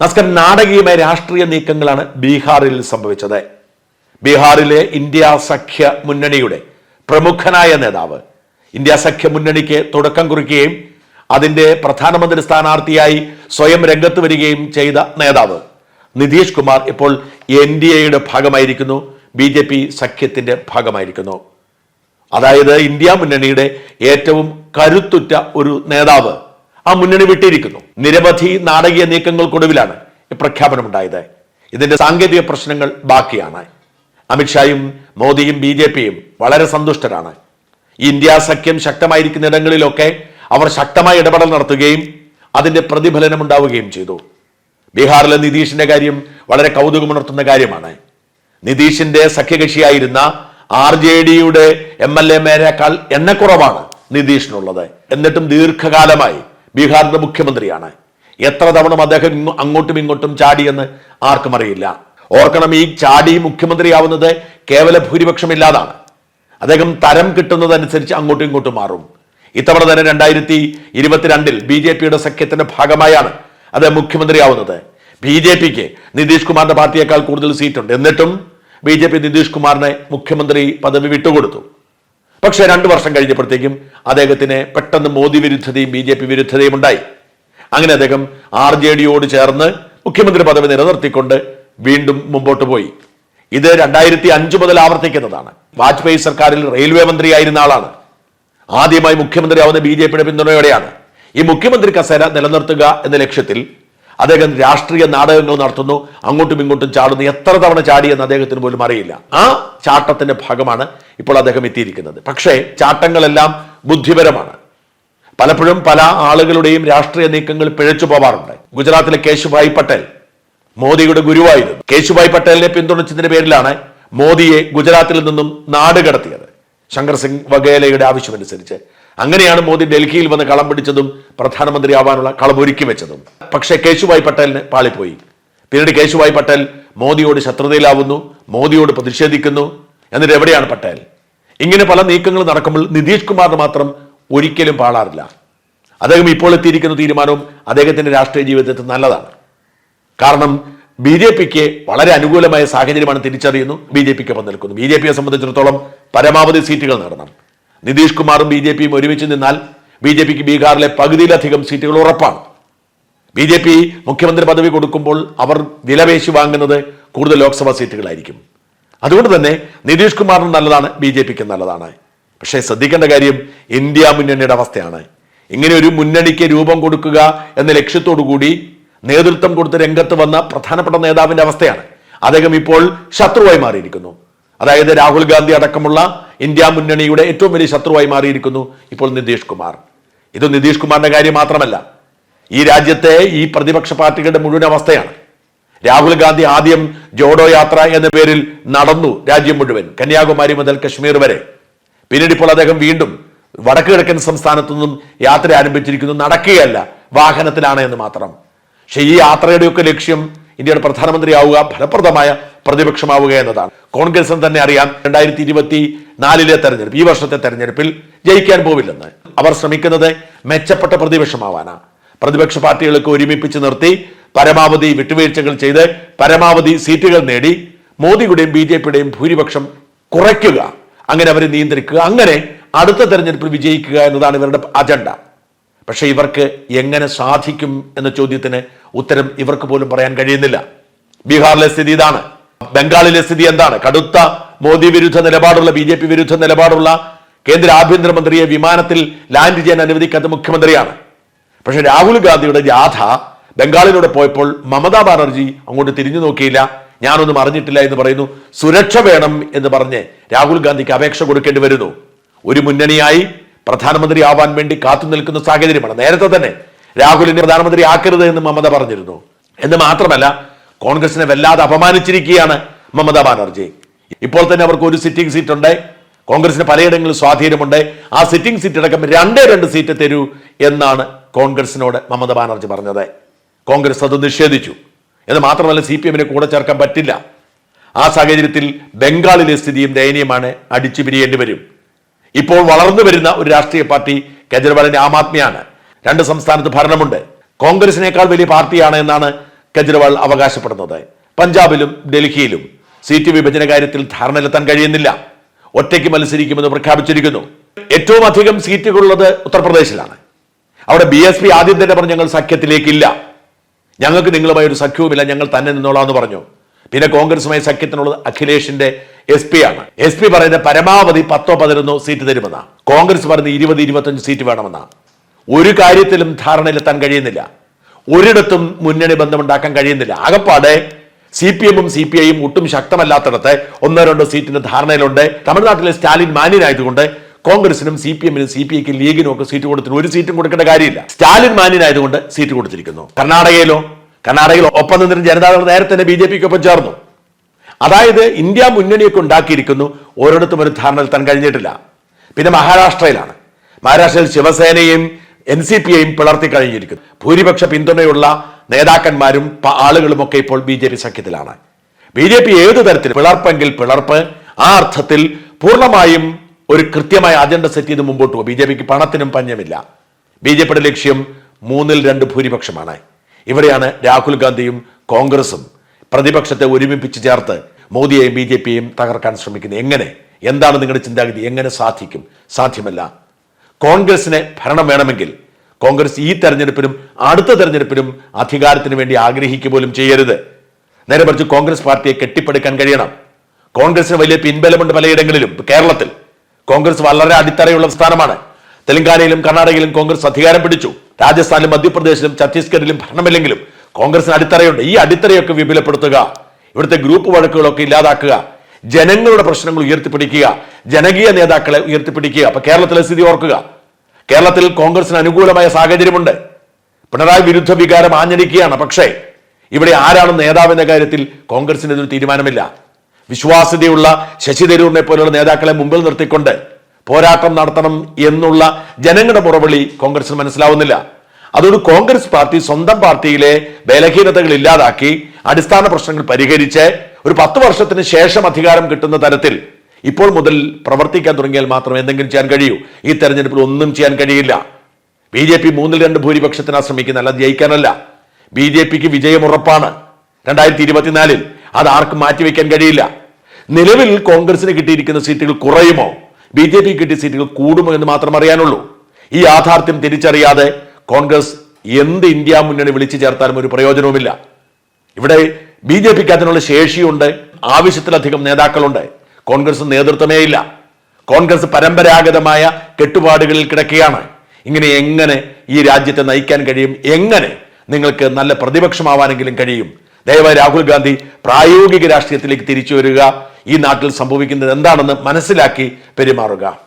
നമസ്കാരം നാടകീയമായ രാഷ്ട്രീയ നീക്കങ്ങളാണ് ബീഹാറിൽ സംഭവിച്ചത്. ബീഹാറിലെ ഇന്ത്യ സഖ്യ മുന്നണിയുടെ പ്രമുഖനായ നേതാവ്. ഇന്ത്യ സഖ്യ മുന്നണിക്ക് തുടക്കം കുറിക്കുകയും അതിന്റെ പ്രധാനമന്ത്രി സ്ഥാനാർത്ഥിയായി സ്വയം രംഗത്ത് വരികയും ചെയ്ത നേതാവ്. നിതീഷ് കുമാർ ഇപ്പോൾ എൻ ഡി എയുടെ ഭാഗമായിരിക്കുന്നു ബി ജെ പി സഖ്യത്തിന്റെ ഭാഗമായിരിക്കുന്നു. അതായത് ഇന്ത്യ മുന്നണിയുടെ ഏറ്റവും കരുത്തുറ്റ ഒരു നേതാവ് ആ മുന്നണി വിട്ടിരിക്കുന്നു. നിരവധി നാടകീയ നീക്കങ്ങൾക്കൊടുവിലാണ് ഈ പ്രഖ്യാപനമുണ്ടായത്. ഇതിന്റെ സാങ്കേതിക പ്രശ്നങ്ങൾ ബാക്കിയാണ്. അമിത്ഷായും മോദിയും ബി ജെ പിയും വളരെ സന്തുഷ്ടരാണ്. ഇന്ത്യ സഖ്യം ശക്തമായിരിക്കുന്ന ഇടങ്ങളിലൊക്കെ അവർ ശക്തമായ ഇടപെടൽ നടത്തുകയും അതിന്റെ പ്രതിഫലനം ഉണ്ടാവുകയും ചെയ്തു. ബീഹാറിലെ നിതീഷിന്റെ കാര്യം വളരെ കൗതുകമുണർത്തുന്ന കാര്യമാണ്. നിതീഷിന്റെ സഖ്യകക്ഷിയായിരുന്ന ആർ ജെ ഡിയുടെ എം എൽ എന്നെ എണ്ണക്കുറവാണ് നിതീഷിനുള്ളത്. എന്നിട്ടും ദീർഘകാലമായി ബീഹാറിന്റെ മുഖ്യമന്ത്രിയാണ്. എത്ര തവണ അദ്ദേഹം അങ്ങോട്ടും ഇങ്ങോട്ടും ചാടിയെന്ന് ആർക്കും അറിയില്ല. ഓർക്കണം ഈ ചാടി മുഖ്യമന്ത്രിയാവുന്നത് കേവല ഭൂരിപക്ഷമില്ലാതാണ്. അദ്ദേഹം തരം കിട്ടുന്നതനുസരിച്ച് അങ്ങോട്ടും ഇങ്ങോട്ടും മാറും. ഇത്തവണ തന്നെ രണ്ടായിരത്തി ഇരുപത്തിരണ്ടിൽ ബി ജെ പിയുടെ സഖ്യത്തിന്റെ ഭാഗമായാണ് അദ്ദേഹം മുഖ്യമന്ത്രിയാവുന്നത്. ബി ജെ പിക്ക് നിതീഷ് കുമാറിന്റെ പാർട്ടിയേക്കാൾ കൂടുതൽ സീറ്റുണ്ട്. എന്നിട്ടും ബി ജെ പി നിതീഷ് കുമാറിനെ മുഖ്യമന്ത്രി പദവി വിട്ടുകൊടുത്തു. പക്ഷേ രണ്ടു വർഷം കഴിഞ്ഞപ്പോഴത്തേക്കും അദ്ദേഹത്തിന് പെട്ടെന്ന് മോദി വിരുദ്ധതയും ബി ജെ പി വിരുദ്ധതയും ഉണ്ടായി. അങ്ങനെ അദ്ദേഹം ആർ ജെ ഡിയോട് ചേർന്ന് മുഖ്യമന്ത്രി പദവി നിലനിർത്തിക്കൊണ്ട് വീണ്ടും മുമ്പോട്ട് പോയി. ഇത് രണ്ടായിരത്തി അഞ്ച് മുതൽ ആവർത്തിക്കുന്നതാണ്. വാജ്പേയി സർക്കാരിൽ റെയിൽവേ മന്ത്രിയായിരുന്ന ആളാണ്. ആദ്യമായി മുഖ്യമന്ത്രിയാവുന്ന ബി ജെ പിയുടെ പിന്തുണയോടെയാണ്. ഈ മുഖ്യമന്ത്രി കസേര നിലനിർത്തുക എന്ന ലക്ഷ്യത്തിൽ അദ്ദേഹം രാഷ്ട്രീയ നാടകങ്ങൾ നടത്തുന്നു. അങ്ങോട്ടും ഇങ്ങോട്ടും ചാടുന്നു. എത്ര തവണ ചാടിയെന്ന് അദ്ദേഹത്തിന് പോലും അറിയില്ല. ആ ചാട്ടത്തിന്റെ ഭാഗമാണ് ഇപ്പോൾ അദ്ദേഹം എത്തിയിരിക്കുന്നത്. പക്ഷേ ചാട്ടങ്ങളെല്ലാം ബുദ്ധിപരമാണ്. പലപ്പോഴും പല ആളുകളുടെയും രാഷ്ട്രീയ നീക്കങ്ങൾ പിഴച്ചു പോവാറുണ്ട്. ഗുജറാത്തിലെ കേശുഭായ് പട്ടേൽ മോദിയുടെ ഗുരുവായിരുന്നു. കേശുഭായ് പട്ടേലിനെ പിന്തുണച്ചതിന്റെ പേരിലാണ് മോദിയെ ഗുജറാത്തിൽ നിന്നും നാട് കടത്തിയത്. ശങ്കർ സിംഗ് വഗേലയുടെ ആവശ്യമനുസരിച്ച്. അങ്ങനെയാണ് മോദി ഡൽഹിയിൽ വന്ന് കളം പിടിച്ചതും പ്രധാനമന്ത്രിയാവാനുള്ള കളം ഒരുക്കി വെച്ചതും. പക്ഷേ കേശുഭായ് പട്ടേലിന് പാളിപ്പോയി. പിന്നീട് കേശുഭായ് പട്ടേൽ മോദിയോട് ശത്രുതയിലാവുന്നു മോദിയോട് പ്രതിഷേധിക്കുന്നു. എന്നിട്ട് എവിടെയാണ് പട്ടേൽ? ഇങ്ങനെ പല നീക്കങ്ങൾ നടക്കുമ്പോൾ നിതീഷ് കുമാറിന് മാത്രം ഒരിക്കലും പാളാറില്ല. അദ്ദേഹം ഇപ്പോൾ എത്തിയിരിക്കുന്ന തീരുമാനവും അദ്ദേഹത്തിന്റെ രാഷ്ട്രീയ ജീവിതത്തിൽ നല്ലതാണ്. കാരണം ബി ജെ പിക്ക് വളരെ അനുകൂലമായ സാഹചര്യമാണ് തിരിച്ചറിയുന്നു ബി ജെ പിക്ക് ഒപ്പം നിൽക്കുന്നു. ബി ജെ പിയെ സംബന്ധിച്ചിടത്തോളം പരമാവധി സീറ്റുകൾ നേടണം. നിതീഷ് കുമാറും ബി ജെ പിയും ഒരുമിച്ച് നിന്നാൽ ബി ജെ പിക്ക് ബീഹാറിലെ പകുതിയിലധികം സീറ്റുകൾ ഉറപ്പാണ്. ബി ജെ പി മുഖ്യമന്ത്രി പദവി കൊടുക്കുമ്പോൾ അവർ വിലപേശി വാങ്ങുന്നത് കൂടുതൽ ലോക്സഭാ സീറ്റുകളായിരിക്കും. അതുകൊണ്ട് തന്നെ നിതീഷ് കുമാറിന് നല്ലതാണ് ബി ജെ പിക്ക് നല്ലതാണ്. പക്ഷേ ശ്രദ്ധിക്കേണ്ട കാര്യം ഇന്ത്യ മുന്നണിയുടെ അവസ്ഥയാണ്. ഇങ്ങനെ ഒരു മുന്നണിക്ക് രൂപം കൊടുക്കുക എന്ന ലക്ഷ്യത്തോടു കൂടി നേതൃത്വം കൊടുത്ത് രംഗത്ത് വന്ന പ്രധാനപ്പെട്ട നേതാവിന്റെ അവസ്ഥയാണ്. അദ്ദേഹം ഇപ്പോൾ ശത്രുവായി മാറിയിരിക്കുന്നു. അതായത് രാഹുൽ ഗാന്ധി അടക്കമുള്ള ഇന്ത്യ മുന്നണിയുടെ ഏറ്റവും വലിയ ശത്രുവായി മാറിയിരിക്കുന്നു ഇപ്പോൾ നിതീഷ് കുമാർ. ഇത് നിതീഷ് കുമാറിന്റെ കാര്യം മാത്രമല്ല. ഈ രാജ്യത്തെ ഈ പ്രതിപക്ഷ പാർട്ടികളുടെ മുഴുവൻ അവസ്ഥയാണ്. രാഹുൽ ഗാന്ധി ആദ്യം ജോഡോ യാത്ര എന്ന പേരിൽ നടന്നു രാജ്യം മുഴുവൻ കന്യാകുമാരി മുതൽ കശ്മീർ വരെ. പിന്നീട് ഇപ്പോൾ അദ്ദേഹം വീണ്ടും വടക്ക് കിഴക്കൻ സംസ്ഥാനത്തു നിന്നും യാത്ര ആരംഭിച്ചിരിക്കുന്നു. നടക്കുകയല്ല വാഹനത്തിലാണ് എന്ന് മാത്രം. പക്ഷെ ഈ യാത്രയുടെയൊക്കെ ലക്ഷ്യം ഇന്ത്യയുടെ പ്രധാനമന്ത്രിയാവുക ഫലപ്രദമായ പ്രതിപക്ഷമാവുക എന്നതാണ്. കോൺഗ്രസിന് തന്നെ അറിയാം രണ്ടായിരത്തി ഇരുപത്തി നാലിലെ തെരഞ്ഞെടുപ്പ് ഈ വർഷത്തെ തെരഞ്ഞെടുപ്പിൽ ജയിക്കാൻ പോവില്ലെന്ന്. അവർ ശ്രമിക്കുന്നത് മെച്ചപ്പെട്ട പ്രതിപക്ഷമാവാനാണ് പ്രതിപക്ഷ പാർട്ടികളൊക്കെ ഒരുമിപ്പിച്ച് നിർത്തി പരമാവധി വിട്ടുവീഴ്ചകൾ ചെയ്ത് പരമാവധി സീറ്റുകൾ നേടി മോദിയുടെയും ബി ജെ പിയുടെയും ഭൂരിപക്ഷം കുറയ്ക്കുക അങ്ങനെ അവരെ നിയന്ത്രിക്കുക അങ്ങനെ അടുത്ത തെരഞ്ഞെടുപ്പിൽ വിജയിക്കുക എന്നതാണ് ഇവരുടെ അജണ്ട. പക്ഷേ ഇവർക്ക് എങ്ങനെ സാധിക്കും എന്ന ചോദ്യത്തിന് ഉത്തരം ഇവർക്ക് പോലും പറയാൻ കഴിയുന്നില്ല. ബീഹാറിലെ സ്ഥിതി ഇതാണ്. ബംഗാളിലെ സ്ഥിതി എന്താണ്? കടുത്ത മോദി വിരുദ്ധ നിലപാടുള്ള ബി വിരുദ്ധ നിലപാടുള്ള കേന്ദ്ര ആഭ്യന്തരമന്ത്രിയെ വിമാനത്തിൽ ലാൻഡ് ചെയ്യാൻ അനുവദിക്കാത്ത മുഖ്യമന്ത്രിയാണ്. പക്ഷെ രാഹുൽ ഗാന്ധിയുടെ ജാഥ ബംഗാളിലൂടെ പോയപ്പോൾ മമതാ ബാനർജി അങ്ങോട്ട് തിരിഞ്ഞു നോക്കിയില്ല. ഞാനൊന്നും അറിഞ്ഞിട്ടില്ല എന്ന് പറയുന്നു. സുരക്ഷ വേണം എന്ന് പറഞ്ഞ് രാഹുൽ ഗാന്ധിക്ക് അപേക്ഷ കൊടുക്കേണ്ടി വരുന്നു. ഒരു മുന്നണിയായി പ്രധാനമന്ത്രി ആവാൻ വേണ്ടി കാത്തു നിൽക്കുന്ന സാഹചര്യമാണ്. നേരത്തെ തന്നെ രാഹുലിനെ പ്രധാനമന്ത്രി ആക്കരുത് എന്ന് മമത പറഞ്ഞിരുന്നു. എന്ന് മാത്രമല്ല കോൺഗ്രസിനെ വല്ലാതെ അപമാനിച്ചിരിക്കുകയാണ് മമതാ ബാനർജി. ഇപ്പോൾ തന്നെ അവർക്ക് ഒരു സിറ്റിംഗ് സീറ്റ് ഉണ്ട്. കോൺഗ്രസിന് പലയിടങ്ങളിൽ സ്വാധീനമുണ്ട്. ആ സിറ്റിംഗ് സീറ്റ് അടക്കം രണ്ടേ രണ്ട് സീറ്റ് തരൂ എന്നാണ് കോൺഗ്രസിനോട് മമത ബാനർജി പറഞ്ഞത്. കോൺഗ്രസ് അത് നിഷേധിച്ചു. എന്ന് മാത്രമല്ല സി പി എമ്മിനെ കൂടെ ചേർക്കാൻ പറ്റില്ല. ആ സാഹചര്യത്തിൽ ബംഗാളിലെ സ്ഥിതിയും ദയനീയമാണ്. അടിച്ചു പിരിയേണ്ടി വരും. ഇപ്പോൾ വളർന്നു വരുന്ന ഒരു രാഷ്ട്രീയ പാർട്ടി കേജ്രിവാളിന്റെ ആം ആദ്മിയാണ്. രണ്ട് സംസ്ഥാനത്ത് ഭരണമുണ്ട്. കോൺഗ്രസിനേക്കാൾ വലിയ പാർട്ടിയാണ് എന്നാണ് കെജ്രിവാൾ അവകാശപ്പെടുന്നത്. പഞ്ചാബിലും ഡൽഹിയിലും. സീറ്റ് വിഭജന കാര്യത്തിൽ ധാരണയിലെത്താൻ കഴിയുന്നില്ല. ഒറ്റയ്ക്ക് മത്സരിക്കുമെന്ന് പ്രഖ്യാപിച്ചിരിക്കുന്നു. ഏറ്റവും അധികം സീറ്റുകളുള്ളത് ഉത്തർപ്രദേശിലാണ്. അവിടെ ബി എസ് പി ആദ്യം തന്നെ പറഞ്ഞു ഞങ്ങൾ സഖ്യത്തിലേക്കില്ല. ഞങ്ങൾക്ക് നിങ്ങളുമായി ഒരു സഖ്യവുമില്ല ഞങ്ങൾ തന്നെ നിന്നോളാന്ന് പറഞ്ഞു. പിന്നെ കോൺഗ്രസുമായി സഖ്യത്തിനുള്ളത് അഖിലേഷിന്റെ എസ് പി ആണ്. എസ് പി പറയുന്നത് പരമാവധി പത്തോ പതിനൊന്നോ സീറ്റ് തരുമെന്നാ. കോൺഗ്രസ് പറയുന്നത് ഇരുപത് ഇരുപത്തഞ്ച് സീറ്റ് വേണമെന്നാണ് ഒരു കാര്യത്തിലും ധാരണയിലെത്താൻ കഴിയുന്നില്ല. ഒരിടത്തും മുന്നണി ബന്ധമുണ്ടാക്കാൻ കഴിയുന്നില്ല. ആകപ്പാടെ സി പി എമ്മും സി പി ഐയും ഒട്ടും ശക്തമല്ലാത്തിടത്ത് ഒന്നോ രണ്ടോ സീറ്റിന്റെ ധാരണയിലുണ്ട്. തമിഴ്നാട്ടിലെ സ്റ്റാലിൻ മാന്യനായതുകൊണ്ട് കോൺഗ്രസിനും സി പി എമ്മിനും സി പി ഐക്കും ലീഗിനും ഒക്കെ സീറ്റ് കൊടുത്തിട്ട് ഒരു സീറ്റും കൊടുക്കേണ്ട കാര്യമില്ല. സ്റ്റാലിൻ മാന്യനായതുകൊണ്ട് സീറ്റ് കൊടുത്തിരിക്കുന്നു. കർണാടകയിലോ? കർണാടകയിൽ ഒപ്പം നിന്നിരുന്ന ജനതാദൾ നേരത്തെ തന്നെ ബി ജെ പിക്ക് ഒപ്പം ചേർന്നു. അതായത് ഇന്ത്യ മുന്നണിയൊക്കെ ഉണ്ടാക്കിയിരിക്കുന്നു. ഓരോരുത്തും ഒരു ധാരണ എത്താൻ കഴിഞ്ഞിട്ടില്ല. പിന്നെ മഹാരാഷ്ട്രയിലാണ്. മഹാരാഷ്ട്രയിൽ ശിവസേനയും എൻ സി പി ഐയും പിളർത്തി കഴിഞ്ഞിരിക്കുന്നു. ഭൂരിപക്ഷ പിന്തുണയുള്ള നേതാക്കന്മാരും ആളുകളുമൊക്കെ ഇപ്പോൾ ബി ജെ പി സഖ്യത്തിലാണ്. ബി ജെ പി ഏത് തരത്തിൽ പിളർപ്പെങ്കിൽ പിളർപ്പ് ആ അർത്ഥത്തിൽ പൂർണമായും ഒരു കൃത്യമായ അജണ്ട സെറ്റ് ചെയ്ത് മുമ്പോട്ട് പോകും. ബി ജെ പിക്ക് പണത്തിനും പഞ്ഞമില്ല. ബി ജെ പിയുടെ ലക്ഷ്യം മൂന്നിൽ രണ്ട് ഭൂരിപക്ഷമാണ്. ഇവിടെയാണ് രാഹുൽ ഗാന്ധിയും കോൺഗ്രസും പ്രതിപക്ഷത്തെ ഒരുമിപ്പിച്ച് ചേർത്ത് മോദിയെയും ബി ജെ പിയെയും തകർക്കാൻ ശ്രമിക്കുന്നത്. എങ്ങനെ? എന്താണ് നിങ്ങളുടെ ചിന്താഗതി? എങ്ങനെ സാധിക്കും? സാധ്യമല്ല. കോൺഗ്രസിന് ഭരണം വേണമെങ്കിൽ കോൺഗ്രസ് ഈ തെരഞ്ഞെടുപ്പിനും അടുത്ത തെരഞ്ഞെടുപ്പിനും അധികാരത്തിന് വേണ്ടി ആഗ്രഹിക്കുക പോലും ചെയ്യരുത്. നേരെ മറിച്ച് കോൺഗ്രസ് പാർട്ടിയെ കെട്ടിപ്പടുക്കാൻ കഴിയണം. കോൺഗ്രസിന് വലിയ പിൻബലമുണ്ട് പലയിടങ്ങളിലും കേരളത്തിൽ. കോൺഗ്രസ് വളരെ അടിത്തറയുള്ള സ്ഥാനമാണ്. തെലങ്കാനയിലും കർണാടകയിലും കോൺഗ്രസ് അധികാരം പിടിച്ചു. രാജസ്ഥാനിലും മധ്യപ്രദേശിലും ഛത്തീസ്ഗഡിലും ഭരണമില്ലെങ്കിലും കോൺഗ്രസിന് അടിത്തറയുണ്ട്. ഈ അടിത്തറയൊക്കെ വിപുലപ്പെടുത്തുക ഇവിടുത്തെ ഗ്രൂപ്പ് വഴക്കുകളൊക്കെ ഇല്ലാതാക്കുക ജനങ്ങളുടെ പ്രശ്നങ്ങൾ ഉയർത്തിപ്പിടിക്കുക ജനകീയ നേതാക്കളെ ഉയർത്തിപ്പിടിക്കുക അപ്പൊ കേരളത്തിലെ സ്ഥിതി ഓർക്കുക. കേരളത്തിൽ കോൺഗ്രസിന് അനുകൂലമായ സാഹചര്യമുണ്ട്. പിണറായി വിരുദ്ധ വികാരം ആഞ്ഞടിക്കുകയാണ്. പക്ഷേ ഇവിടെ ആരാണ് നേതാവെന്ന കാര്യത്തിൽ കോൺഗ്രസിന് ഇതൊരു തീരുമാനമില്ല. വിശ്വാസ്യതയുള്ള ശശി തരൂരിനെ പോലുള്ള നേതാക്കളെ മുമ്പിൽ നിർത്തിക്കൊണ്ട് പോരാട്ടം നടത്തണം എന്നുള്ള ജനങ്ങളുടെ മുറവിളി കോൺഗ്രസിന് മനസ്സിലാവുന്നില്ല. അതുകൊണ്ട് കോൺഗ്രസ് പാർട്ടി സ്വന്തം പാർട്ടിയിലെ ബലഹീനതകൾ ഇല്ലാതാക്കി അടിസ്ഥാന പ്രശ്നങ്ങൾ പരിഹരിച്ച് ഒരു പത്ത് വർഷത്തിന് ശേഷം അധികാരം കിട്ടുന്ന തരത്തിൽ ഇപ്പോൾ മുതൽ പ്രവർത്തിക്കാൻ തുടങ്ങിയാൽ മാത്രം എന്തെങ്കിലും ചെയ്യാൻ കഴിയൂ. ഈ തെരഞ്ഞെടുപ്പിൽ ഒന്നും ചെയ്യാൻ കഴിയില്ല. ബി ജെ പി മൂന്നിൽ രണ്ട് ഭൂരിപക്ഷത്തിനാ ശ്രമിക്കുന്നത് അല്ല ജയിക്കാനല്ല. ബി ജെ പിക്ക് വിജയം ഉറപ്പാണ്. രണ്ടായിരത്തി ഇരുപത്തിനാലിൽ അത് ആർക്കും മാറ്റിവെക്കാൻ കഴിയില്ല. നിലവിൽ കോൺഗ്രസിന് കിട്ടിയിരിക്കുന്ന സീറ്റുകൾ കുറയുമോ? ബി ജെ പി കിട്ടിയ സീറ്റുകൾ കൂടുമോ എന്ന് മാത്രം അറിയാനുള്ളൂ. ഈ യാഥാർത്ഥ്യം തിരിച്ചറിയാതെ കോൺഗ്രസ് എന്ത് ഇന്ത്യ മുന്നണി വിളിച്ചു ചേർത്താലും ഒരു പ്രയോജനവുമില്ല. ഇവിടെ ബി ജെ പിക്ക് അതിനുള്ള ശേഷിയുണ്ട്. ആവശ്യത്തിലധികം നേതാക്കളുണ്ട്. കോൺഗ്രസ് നേതൃത്വമേ ഇല്ല. കോൺഗ്രസ് പരമ്പരാഗതമായ കെട്ടുപാടുകളിൽ കിടക്കുകയാണ്. ഇങ്ങനെ എങ്ങനെ ഈ രാജ്യത്തെ നയിക്കാൻ കഴിയും? എങ്ങനെ നിങ്ങൾക്ക് നല്ല പ്രതിപക്ഷമാവാനെങ്കിലും കഴിയും? ദയവായി രാഹുൽ ഗാന്ധി പ്രായോഗിക രാഷ്ട്രീയത്തിലേക്ക് തിരിച്ചു വരിക. ഈ നാട്ടിൽ സംഭവിക്കുന്നത് എന്താണെന്ന് മനസ്സിലാക്കി പെരുമാറുക.